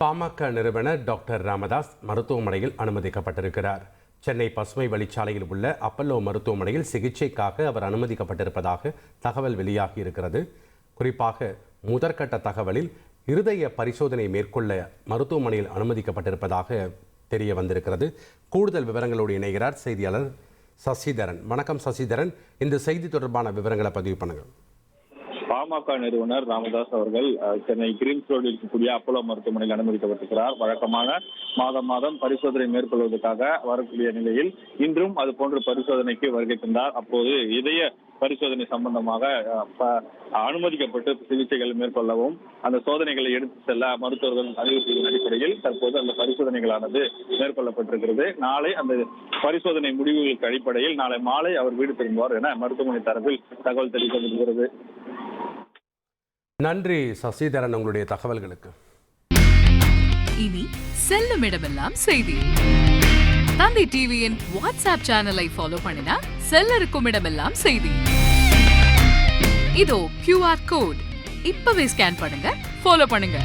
பாமக நிறுவனர் டாக்டர் ராமதாஸ் மருத்துவமனையில் அனுமதிக்கப்பட்டிருக்கிறார். சென்னை பசுமை வழிச்சாலையில் உள்ள அப்பல்லோ மருத்துவமனையில் சிகிச்சைக்காக அவர் அனுமதிக்கப்பட்டிருப்பதாக தகவல் வெளியாகி இருக்கிறது குறிப்பாக முதற்கட்ட தகவலில் இருதய பரிசோதனை மேற்கொள்ள மருத்துவமனையில் அனுமதிக்கப்பட்டிருப்பதாக தெரிய வந்திருக்கிறது. கூடுதல் விவரங்களோடு இணைகிறார் செய்தியாளர் சசிதரன். வணக்கம் சசிதரன். இந்த செய்தி தொடர்பான விவரங்களை பதிவு பண்ணுங்கள். பாமக நிறுவனர் ராமதாஸ் அவர்கள் சென்னை கிரீன்ஸ் ரோடில் இருக்கக்கூடிய அப்போலோ மருத்துவமனையில் அனுமதிக்கப்பட்டிருக்கிறார். வழக்கமாக மாதம் மாதம் பரிசோதனை மேற்கொள்வதற்காக வரக்கூடிய நிலையில் இன்றும் அது போன்ற பரிசோதனைக்கு வருகை தந்தார். அப்போது இதய பரிசோதனை சம்பந்தமாக அனுமதிக்கப்பட்டு சிகிச்சைகள் மேற்கொள்ளவும் அந்த சோதனைகளை எடுத்து செல்ல மருத்துவர்கள் அறிவுறுத்தியின் அடிப்படையில் தற்போது அந்த பரிசோதனைகளானது மேற்கொள்ளப்பட்டிருக்கிறது. நாளை அந்த பரிசோதனை முடிவுகளுக்கு அடிப்படையில் நாளை மாலை அவர் வீடு திரும்புவார் என மருத்துவமனை தரப்பில் தகவல் தெரிவிக்கப்பட்டிருக்கிறது. நன்றி சசிதரன் உங்களுடைய தகவல்களுக்கு. இனி செல்லும் இடமெல்லாம் செய்தி. தந்தி டிவியின் வாட்ஸ்அப் சேனலை ஃபாலோ பண்ணினா செல்ல இருக்கும் இடமெல்லாம் செய்தி. இதோ கியூஆர் கோட் இப்பவே ஸ்கேன் பண்ணுங்க ஃபாலோ பண்ணுங்க.